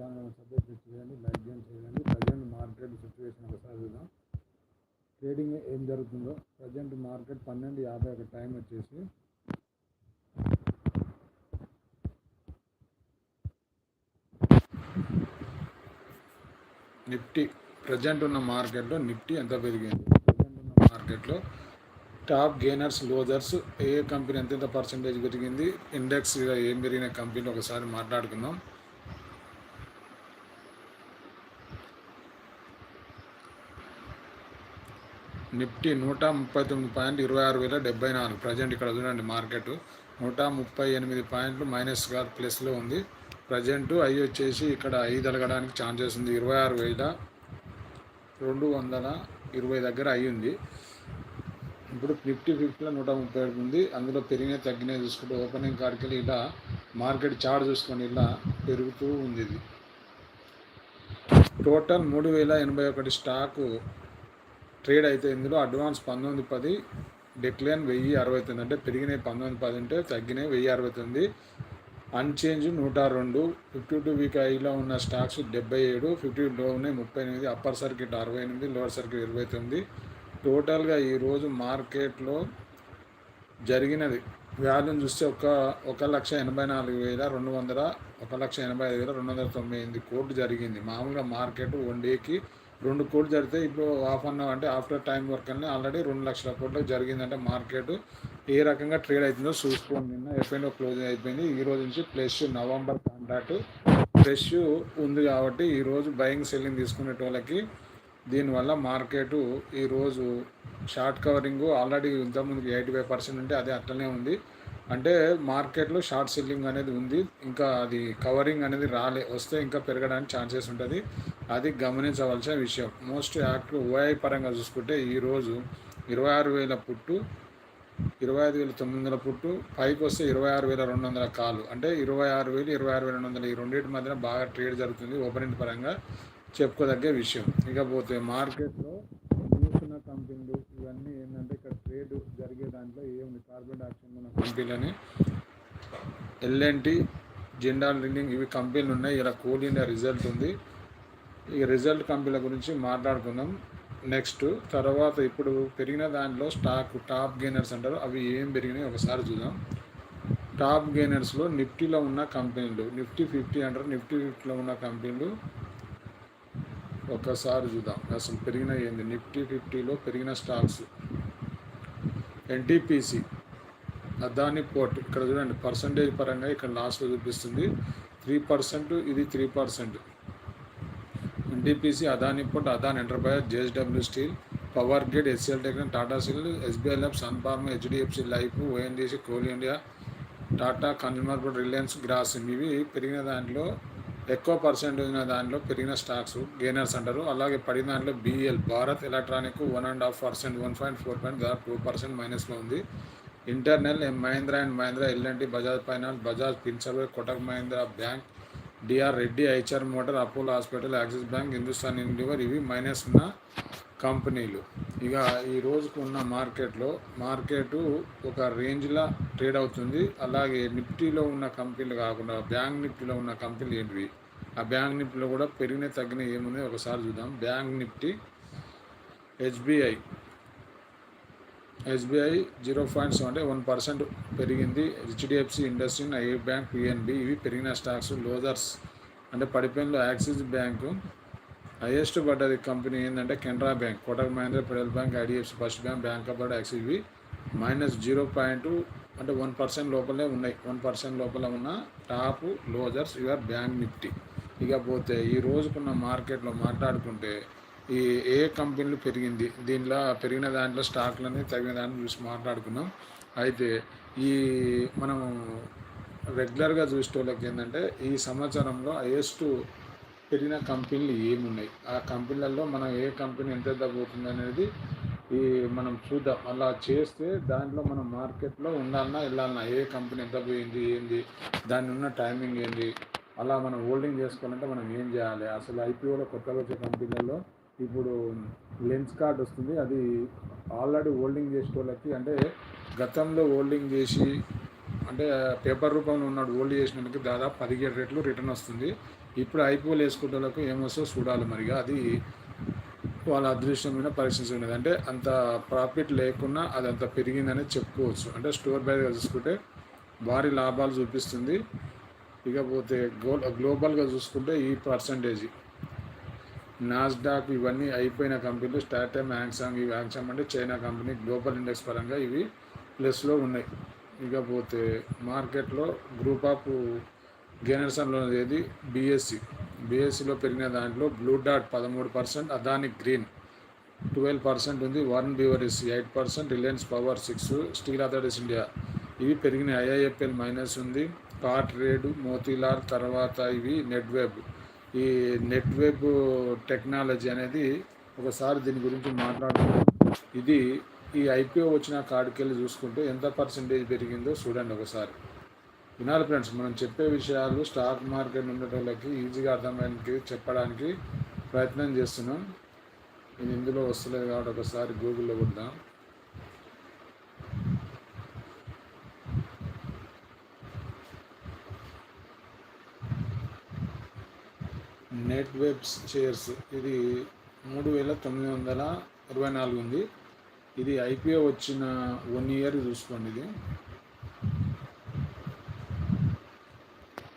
Channel subscribe చేయండి like చేయండి చేయండి ప్రజెంట్ మార్కెట్ సిచ్యువేషన్ ఒకసారి చూద్దాం. ట్రేడింగ్ ఏం జరుగుతుందో. ప్రజెంట్ మార్కెట్ పన్నెండు యాభై ఒక టైం వచ్చేసి నిఫ్టీ. ప్రజెంట్ ఉన్న మార్కెట్లో నిఫ్టీ ఎంత పెరిగింది? ప్రజెంట్ ఉన్న మార్కెట్లో టాప్ గెయినర్స్ లోజర్స్ ఏ కంపెనీ ఎంత ఎంత పర్సంటేజ్ పెరిగింది? ఇండెక్స్ ఏం పెరిగిన కంపెనీలు ఒకసారి మాట్లాడుకుందాం. నిఫ్టీ నూట ముప్పై తొమ్మిది పాయింట్ ఇరవై ఆరు వేల డెబ్బై నాలుగు. ప్రజెంట్ ఇక్కడ చూడండి మార్కెట్. నూట ముప్పై ఎనిమిది పాయింట్లు మైనస్ మైనస్గా ప్లస్లో ఉంది. ప్రజెంట్ ఐ వచ్చేసి ఇక్కడ ఐదు అలగడానికి ఛాన్సెస్ ఉంది. ఇరవై ఆరు వేల రెండు వందల ఇరవై దగ్గర అయ్యింది ఇప్పుడు ఫిఫ్టీ ఫిఫ్టీలో నూట ముప్పై ఏడు ఉంది. అందులో పెరిగినాయి తగ్గినాయి చూసుకుంటే ఓపెనింగ్ కాడికి ఇలా మార్కెట్ చార్ట్ చూసుకొని ఇలా పెరుగుతూ ఉంది ఇది. టోటల్ మూడు వేల ఎనభై ఒకటి స్టాకు ట్రేడ్ అయితే ఇందులో అడ్వాన్స్ పంతొమ్మిది పది డిక్లైన్ వెయ్యి అరవై తొమ్మిది. అంటే పెరిగినాయి పంతొమ్మిది పది అంటే తగ్గినాయి వెయ్యి అరవై తొమ్మిది. అన్చేంజ్ నూట రెండు ఫిఫ్టీ టూ వీక్ ఐలో ఉన్న స్టాక్స్ డెబ్బై ఏడు ఫిఫ్టీ లో ఉన్నాయి ముప్పై ఎనిమిది అప్పర్ సర్క్యూట్ అరవై ఎనిమిది లోవర్ సర్క్యూట్ ఇరవై తొమ్మిది. టోటల్గా ఈరోజు మార్కెట్లో జరిగినది. వాల్యూమ్ చూస్తే ఒక ఒక లక్ష ఎనభై నాలుగు వేల రెండు వందల ఒక లక్ష ఎనభై ఐదు వేల రెండు వందల తొంభై ఎనిమిది కోట్లు జరిగింది. మామూలుగా మార్కెట్ వన్ డేకి రెండు కోట్లు జరిగితే ఇప్పుడు హాఫ్ అన్ అవర్ అంటే ఆఫ్టర్ టైం వర్క్ అని ఆల్రెడీ రెండు లక్షల కోట్లకు జరిగిందంటే మార్కెట్ ఏ రకంగా ట్రేడ్ అవుతుందో చూసుకోండి నిన్న ఎఫ్ఐలో క్లోజ్ అయిపోయింది. ఈ రోజు నుంచి ప్లస్ నవంబర్ కాంట్రాక్ట్ ప్లస్ ఉంది కాబట్టి ఈరోజు బయింగ్ సెల్లింగ్ తీసుకునేటోళ్ళకి దీనివల్ల మార్కెట్ ఈరోజు షార్ట్ కవరింగ్ ఆల్రెడీ ఇంతకుముందు ఎయిటీ ఫైవ్ పర్సెంట్ ఉంటే అదే అట్లనే ఉంది. అంటే మార్కెట్లో షార్ట్ సెల్లింగ్ అనేది ఉంది. ఇంకా అది కవరింగ్ అనేది రాలే వస్తే ఇంకా పెరగడానికి ఛాన్సెస్ ఉంటుంది. అది గమనించవలసిన విషయం. మోస్ట్ యాక్టివ్ ఓఐ పరంగా చూసుకుంటే ఈరోజు ఇరవై ఆరు వేల పుట్టు ఇరవై ఐదు వేల తొమ్మిది వందల పుట్టు పైకి వస్తే ఇరవై ఆరు వేల రెండు వందల కాలు. అంటే ఇరవై ఆరు వేలు ఇరవై ఆరు వేల రెండు వందల ఈ రెండింటి మధ్యన బాగా ట్రేడ్ జరుగుతుంది ఓపెనింగ్ పరంగా చెప్పుకోదగ్గ విషయం. ఇకపోతే మార్కెట్లో న్యూస్ ఉన్న కంపెనీలు ఇవన్నీ ఏంటంటే ఇక్కడ ట్రేడ్ జరిగే దాంట్లో ఏముంది కార్బన్ యాక్షన్ మన కంపెనీలని ఎల్ఎన్టీ జెండాల్ లిండింగ్ ఇవి కంపెనీలు ఉన్నాయి. ఇలా కోల్ ఇండియా రిజల్ట్ ఉంది. ఈ రిజల్ట్ కంపెనీల గురించి మాట్లాడుకుందాం. నెక్స్ట్ తర్వాత ఇప్పుడు పెరిగిన దాంట్లో స్టాక్ టాప్ గెయినర్స్ అంటారు. అవి ఏం పెరిగినాయి ఒకసారి చూద్దాం. టాప్ గెయినర్స్లో నిఫ్టీలో ఉన్న కంపెనీలు నిఫ్టీ ఫిఫ్టీ అంటారు. నిఫ్టీ ఫిఫ్టీలో ఉన్న కంపెనీలు ఒకసారి చూద్దాం. అసలు పెరిగిన ఏంది? నిఫ్టీ ఫిఫ్టీలో పెరిగిన స్టాక్స్. ఎన్టీపీసీ అదాని పోర్ట్ ఇక్కడ చూడండి పర్సంటేజ్ పరంగా ఇక్కడ లాస్ట్లో చూపిస్తుంది. త్రీ పర్సెంట్ ఇది three percent NTPC Adani port Adani enterprise JSW steel power grid HCL technic Tata steel SBI lab sun pharma HDFC life ONGC coal India Tata consumer board Reliance Grasim ఇవి పెరిగిన దాంట్లో ఎక్కువ percent ఉన్న దాంట్లో పెరిగిన stocks gainers అంటారు. అలాగే పడిన దాంట్లో BL Bharat electronic one and half percent one point four point దాదాపు టూ పర్సెంట్ మైనస్లో ఉంది. Internal Mahindra and Mahendra LNT Bajaj finance Bajaj finserv Kotak Mahindra bank DR Reddy HR motor Apollo hospital axis bank Hindustan Unilever ఇవి minus ఉన్న కంపెనీలు. ఇక ఈ రోజుకు ఉన్న మార్కెట్లో మార్కెటు ఒక రేంజ్లో ట్రేడ్ అవుతుంది. అలాగే నిఫ్టీలో ఉన్న కంపెనీలు కాకుండా బ్యాంక్ నిఫ్టీలో ఉన్న కంపెనీలు ఏంటివి? ఆ బ్యాంక్ నిఫ్టీలో కూడా పెరిగిన తగ్గిన ఏముంది ఒకసారి చూద్దాం. Bank nifty HBI. SBI zero point seven అంటే వన్ పర్సెంట్ పెరిగింది. HDFC industry I bank PNB ఇవి పెరిగిన స్టాక్స్ లోజర్స్ అంటే పడిపోయిన యాక్సిస్ బ్యాంకు. హైయెస్ట్ పడ్డది కంపెనీ ఏంటంటే Canara bank Kotak Mahendra federal bank IDFC first bank bank of Baroda axis ఇవి minus zero point అంటే వన్ పర్సెంట్ లోపలే ఉన్నాయి. వన్ పర్సెంట్ లోపల ఉన్న టాప్ లోజర్స్ ఇవర్ బ్యాంక్ నిఫ్టీ. ఇకపోతే ఈ రోజుకున్న మార్కెట్లో మాట్లాడుకుంటే ఈ ఏ కంపెనీలు పెరిగింది దీనిలో పెరిగిన దాంట్లో స్టాక్లని తగిన దాన్ని చూసి మాట్లాడుకున్నాం. అయితే ఈ మనం రెగ్యులర్గా చూసేటోళ్ళకి ఏంటంటే ఈ సంవత్సరంలో హైయెస్ట్ పెరిగిన కంపెనీలు ఏమున్నాయి? ఆ కంపెనీలలో మనం ఏ కంపెనీ ఎంత పోతుంది అనేది ఈ మనం చూద్దాం. అలా చేస్తే దాంట్లో మనం మార్కెట్లో ఉండాలన్నా వెళ్ళాలన్నా ఏ కంపెనీ ఎంత పోయింది ఏంది? దాని ఉన్న టైమింగ్ ఏంది? అలా మనం హోల్డింగ్ చేసుకోవాలంటే మనం ఏం చేయాలి? అసలు ఐపీఓలో కొత్తగా వచ్చే కంపెనీలలో ఇప్పుడు లెన్స్ కార్డ్ వస్తుంది. అది ఆల్రెడీ హోల్డింగ్ చేసే వాళ్ళకి అంటే గతంలో హోల్డింగ్ చేసి అంటే పేపర్ రూపంలో ఉన్నాడు హోల్డ్ చేసినందుకు దాదాపు పదిహేడు రెట్లు రిటర్న్ వస్తుంది. ఇప్పుడు ఐపీఎల్ వేసుకుంటే ఏమొస్తో చూడాలి మరిగా. అది వాళ్ళ అదృష్టమైన పరిస్థితి ఉన్నది. అంటే అంత ప్రాఫిట్ లేకున్నా అది అంత పెరిగిందని చెప్పుకోవచ్చు. అంటే స్టోర్ బైగా చూసుకుంటే భారీ లాభాలు చూపిస్తుంది. ఇకపోతే గో గ్లోబల్గా చూసుకుంటే ఈ పర్సంటేజ్. నాస్డాక్ ఇవన్నీ అయిపోయిన కంపెనీలు స్టాటమ్ హ్యాంగ్సాంగ్ ఇవి హ్యాంగ్సాంగ్ అంటే చైనా కంపెనీ గ్లోబల్ ఇండెక్స్ పరంగా ఇవి ప్లస్లో ఉన్నాయి. ఇకపోతే మార్కెట్లో గ్రూప్ ఆఫ్ గెనర్సన్లో ఏది బీఎస్సీ బీఎస్సీలో పెరిగిన దాంట్లో బ్లూ డాట్ పదమూడు percent Adani green twelve percent ఉంది one breweries eight percent Reliance power six steel authorities India ఇవి పెరిగిన ఐఐఎఫ్ఎల్ మైనస్ ఉంది కాట్ రేడు మోతీలాల్ తర్వాత ఇవి నెట్వెబ్ ఈ నెట్ వెబ్ టెక్నాలజీ అనేది ఒకసారి దీని గురించి మాట్లాడుతున్నాం ఇది ఈ ఐపీఓ వచ్చిన కాడికెళ్ళి చూసుకుంటే ఎంత పర్సంటేజ్ పెరిగిందో చూడండి ఒకసారి. వినాలి ఫ్రెండ్స్ మనం చెప్పే విషయాలు స్టాక్ మార్కెట్ ఉండేటోళ్ళకి ఈజీగా అర్థమయ్యేకి చెప్పడానికి ప్రయత్నం చేస్తున్నాం. ఇది ఇందులో వస్తలేదు కాబట్టి ఒకసారి గూగుల్లో కొడదాం నెట్ వెబ్స్ షేర్స్ ఇది మూడు వేల తొమ్మిది వందల ఇరవై నాలుగు ఉంది. ఇది ఐపీఓ వచ్చిన వన్ ఇయర్ చూసుకోండి ఇది.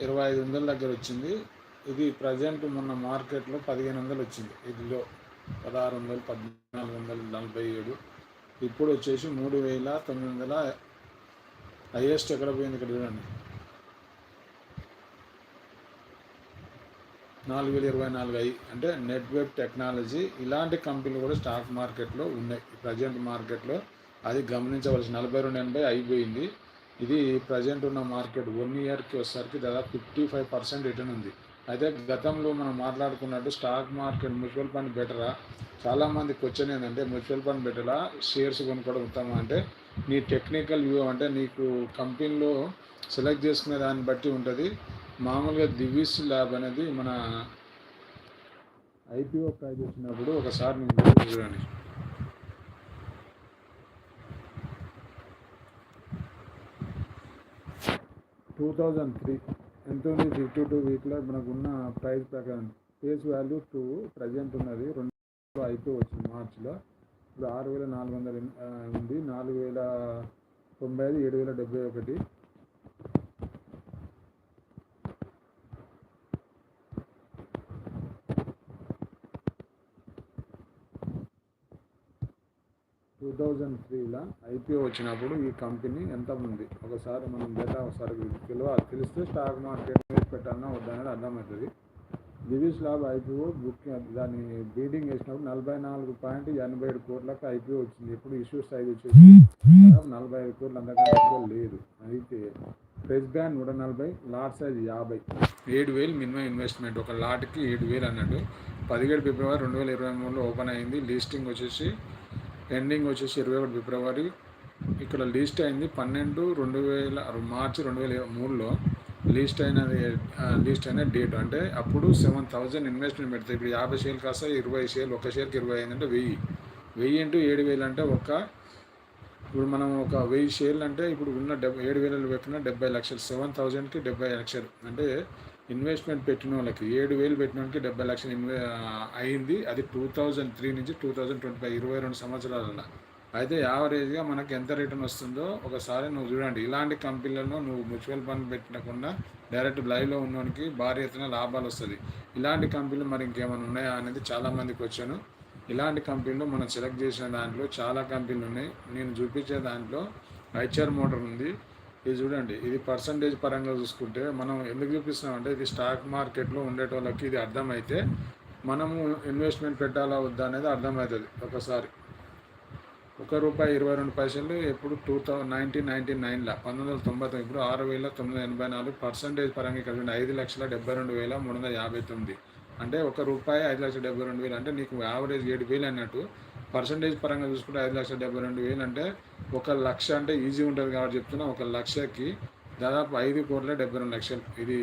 ఇరవై ఐదు వందల దగ్గర వచ్చింది. ఇది ప్రజెంట్ మొన్న మార్కెట్లో పదిహేను వందలు వచ్చింది. ఇదిలో పదహారు వందలు పద్నాలుగు వందల నలభై ఏడు. ఇప్పుడు వచ్చేసి మూడు వేల తొమ్మిది వందల హైయెస్ట్ ఎక్కడ పోయింది ఇక్కడ చూడండి. నాలుగు వేల ఇరవై నాలుగు అయ్యి అంటే నెట్వర్క్ టెక్నాలజీ ఇలాంటి కంపెనీలు కూడా స్టాక్ మార్కెట్లో ఉన్నాయి. ప్రజెంట్ మార్కెట్లో అది గమనించవలసి నలభై రెండు ఎనభై అయిపోయింది. ఇది ప్రజెంట్ ఉన్న మార్కెట్ వన్ ఇయర్కి వచ్చేసరికి దాదాపు ఫిఫ్టీ ఫైవ్ పర్సెంట్ రిటర్న్ ఉంది. అయితే గతంలో మనం మాట్లాడుకున్నట్టు స్టాక్ మార్కెట్ మ్యూచువల్ ఫండ్ బెటరా? చాలామంది క్వశ్చన్ ఏంటంటే మ్యూచువల్ ఫండ్ బెటరా? షేర్స్ కొనుక్కోవడం ఉత్తమా అంటే నీ టెక్నికల్ వ్యూ అంటే నీకు కంపెనీలో సెలెక్ట్ చేసుకునే దాన్ని బట్టి ఉంటుంది. మామూలుగా దివ్యస్ ల్యాబ్ అనేది మన ఐపీఓ ప్రైజ్ వచ్చినప్పుడు ఒకసారి నేను చూడండి టూ థౌజండ్ త్రీ ఎంత ఉంది ఫిఫ్టీ టూ వీక్లో మనకున్న ప్రైస్ ప్రకారం. ఫేస్ వాల్యూ టూ ప్రజెంట్ ఉన్నది రెండు ఐపీఓ వచ్చింది మార్చిలో. ఇప్పుడు ఆరు వేల నాలుగు వందల ఉంది. నాలుగు వేల తొంభై ఐదు ఏడు వేల డెబ్బై ఒకటి. థౌజండ్ త్రీలో ఐపీఓ వచ్చినప్పుడు ఈ కంపెనీ ఎంత ఉంది? ఒకసారి మనం డేటా ఒకసారి తెలియాలి తెలిస్తే స్టాక్ మార్కెట్ మీద పెట్టాలన్నా వద్దనేది అర్థమవుతుంది. దివిస్ లాబ్ ఐపీఓ బుక్ దాన్ని బీడింగ్ వేసినప్పుడు నలభై నాలుగు పాయింట్ ఎనభై ఏడు కోట్లకు ఐపీఓ వచ్చింది. ఇప్పుడు ఇష్యూ సైజ్ వచ్చేసి నలభై ఐదు కోట్లు అంతకంటే ఎక్కువ లేదు. అయితే ప్రెస్ బ్యాండ్ నూట నలభై లాట్ సైజ్ యాభై. ఏడు వేలు మినిమం ఇన్వెస్ట్మెంట్. ఒక లాట్కి ఏడు వేలు అన్నట్టు. పదిహేడు ఫిబ్రవరి రెండు వేల ఇరవై మూడులో ఓపెన్ అయింది. లిస్టింగ్ వచ్చేసి ఎండింగ్ వచ్చేసి ఇరవై ఒకటి ఫిబ్రవరి. ఇక్కడ లీస్ట్ అయింది పన్నెండు రెండు వేల మార్చి రెండు వేల మూడులో లీస్ట్ అయినది లీస్ట్ అయిన డేట్. అంటే అప్పుడు సెవెన్ థౌజండ్ ఇన్వెస్ట్మెంట్ పెడితే ఇప్పుడు యాభై షేర్లు కాస్త ఇరవై షేర్లు ఒక షేర్కి ఇరవై అయిందంటే వెయ్యి. వెయ్యి ఇంటూ ఏడు వేలు అంటే ఒక ఇప్పుడు మనం ఒక వెయ్యి షేర్లు అంటే ఇప్పుడు ఉన్న డెబ్బై ఏడు వేలు పెట్టిన డెబ్బై లక్షలు సెవెన్ థౌజండ్కి డెబ్బై లక్షలు. అంటే ఇన్వెస్ట్మెంట్ పెట్టిన వాళ్ళకి ఏడు వేలు పెట్టిన వాళ్ళకి డెబ్బై లక్షలు ఇన్వె అయింది. అది టూ థౌజండ్ త్రీ నుంచి టూ థౌజండ్ ట్వంటీ ఫైవ్ ఇరవై రెండు సంవత్సరాలలో. అయితే యావరేజ్గా మనకు ఎంత రిటర్న్ వస్తుందో ఒకసారి నువ్వు చూడండి. ఇలాంటి కంపెనీలలో నువ్వు మ్యూచువల్ ఫండ్ పెట్టకుండా డైరెక్ట్ లైవ్లో ఉన్నవానికి భారీ ఎత్తున లాభాలు వస్తుంది. ఇలాంటి కంపెనీలు మరి ఇంకేమైనా ఉన్నాయా అనేది చాలామందికి వచ్చాను. ఇలాంటి కంపెనీలు మనం సెలెక్ట్ చేసిన దాంట్లో చాలా కంపెనీలు ఉన్నాయి. నేను చూపించే దాంట్లో హెచ్ఆర్ మోటార్ ఉంది. ఇది చూడండి ఇది పర్సంటేజ్ పరంగా చూసుకుంటే మనం ఎందుకు చూపిస్తున్నామంటే ఇది స్టాక్ మార్కెట్లో ఉండేటోళ్ళకి ఇది అర్థమైతే మనము ఇన్వెస్ట్మెంట్ పెట్టాలా వద్దా అనేది అర్థమవుతుంది ఒకసారి. ఒక రూపాయి ఇరవై రెండు పైసలు ఎప్పుడు టూ థౌజండ్ నైన్టీన్ నైన్టీ నైన్లో పంతొమ్మిది వందల తొంభై తొమ్మిది ఇప్పుడు ఆరు వేల తొమ్మిది వందల ఎనభై నాలుగు పర్సంటేజ్ పరంగా ఇక్కడ ఐదు లక్షల డెబ్బై రెండు వేల మూడు వందల యాభై తొమ్మిది. అంటే ఒక రూపాయి ఐదు లక్షల డెబ్బై రెండు వేలు అంటే నీకు యావరేజ్ ఏడు వేలు అన్నట్టు పర్సంటేజ్ పరంగా చూసుకుంటే ఐదు లక్షల డెబ్బై రెండు వేలు అంటే ఒక లక్ష అంటే ఈజీ ఉంటుంది కాబట్టి చెప్తున్నా ఒక లక్షకి దాదాపు ఐదు కోట్ల డెబ్బై రెండు లక్షలు. ఇది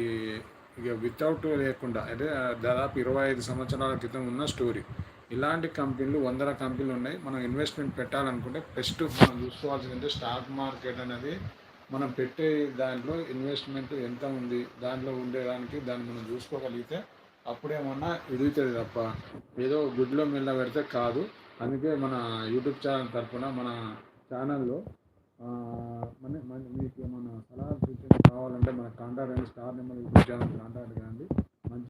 ఇక వితౌట్ లేకుండా అంటే దాదాపు ఇరవై ఐదు సంవత్సరాల క్రితం ఉన్న స్టోరీ ఇలాంటి కంపెనీలు వందల కంపెనీలు ఉన్నాయి. మనం ఇన్వెస్ట్మెంట్ పెట్టాలనుకుంటే ఫస్ట్ మనం చూసుకోవాల్సింది అంటే స్టాక్ మార్కెట్ అనేది మనం పెట్టే దాంట్లో ఇన్వెస్ట్మెంట్ ఎంత ఉంది దాంట్లో ఉండేదానికి దాన్ని మనం చూసుకోగలిగితే అప్పుడేమన్నా ఎదుగుతుంది తప్ప. ఏదో గుడ్లో మెల్ల పెడితే కాదు. అందుకే మన యూట్యూబ్ ఛానల్ తరఫున మన ఛానల్లో మన మీకు ఏమైనా సలహా సూచన కావాలంటే మన కాంటాక్ట్ అండి star number YouTube channel contact కానీ